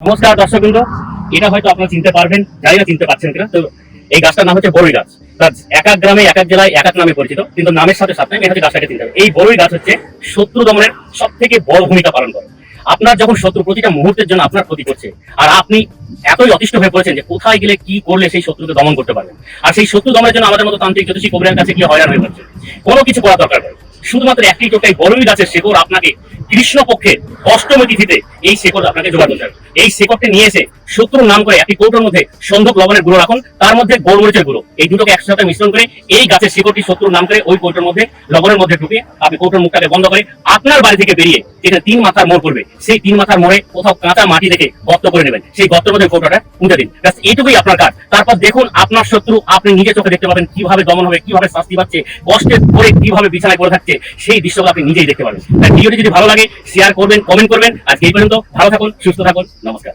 নমস্কার দর্শকবৃন্দ, এটা হয়তো আপনারা চিনতে পারবেন জানি না চিনতে পারছেন কিনা। তো এই গাছটার নাম হচ্ছে বড়ই গাছ। এক এক গ্রামে এক এক জেলায় এক এক নামে পরিচিত, কিন্তু নামের সাথে সাথে এটা হচ্ছে গাছটাকে চিনতে হবে এই বড়ই গাছ হচ্ছে শত্রু দমনের সব থেকে বড় ভূমিকা পালন করে। আপনার যখন শত্রু প্রতিটা মুহূর্তের জন্য আপনার ক্ষতি করছে, আর আপনি এতই অতিষ্ঠ হয়ে পড়েছেন যে কোথায় গেলে কি করলে সেই শত্রুকে দমন করতে পারবেন। আর সেই শত্রু দমনের জন্য আমাদের মতো তান্ত্রিক জ্যোতিষী কবিরার কাছে গিয়ে হয়রান হয়ে পড়ছে। কোনো কিছু করা দরকার নেই। শুধুমাত্র একটি টোটাই বড়ই গাছের শেকড় আপনাকে কৃষ্ণ পক্ষে অষ্টমী তিথিতে এই শেকড় আপনাকে জোগাড় করতে এই শেকড়টি নিয়ে এসে শত্রুর নাম করে একটি কৌটোর মধ্যে সন্ধক লবণের গুঁড়ো রাখুন। তার মধ্যে গোলমরিচের গুঁড়ো। এই দুটোকে একসাথে মিশ্রণ করে এই গাছের শিকড়টি শত্রুর নাম করে ওই কৌটোর মধ্যে লবণের মধ্যে ঢুকিয়ে আপনি কৌটোর মুখটাকে বন্ধ করে আপনার বাড়ি থেকে বেরিয়ে যেটা তিন মাথার মোড় করবে সেই তিন মাথার মোড়ে কোথাও কাঁচা মাটি দেখে গর্ত করে নেবেন। সেই গর্তের মধ্যে কৌটোটা পুঁতে দিন। ব্যাস, এইটুকুই আপনার কাজ। তারপর দেখুন আপনার শত্রু, আপনি নিজে চোখে দেখতে পাবেন কীভাবে দমন হবে, কীভাবে শাস্তি পাচ্ছে কষ্টের পরে কীভাবে বিছানায় পড়ে থাকছে। সেই দৃশ্যগুলো আপনি নিজেই দেখতে তাই ভিডিওটি যদি ভালো লাগে শেয়ার করবেন কমেন্ট করবেন। আজকে এই পর্যন্ত, ভালো থাকুন, সুস্থ থাকুন, নমস্কার।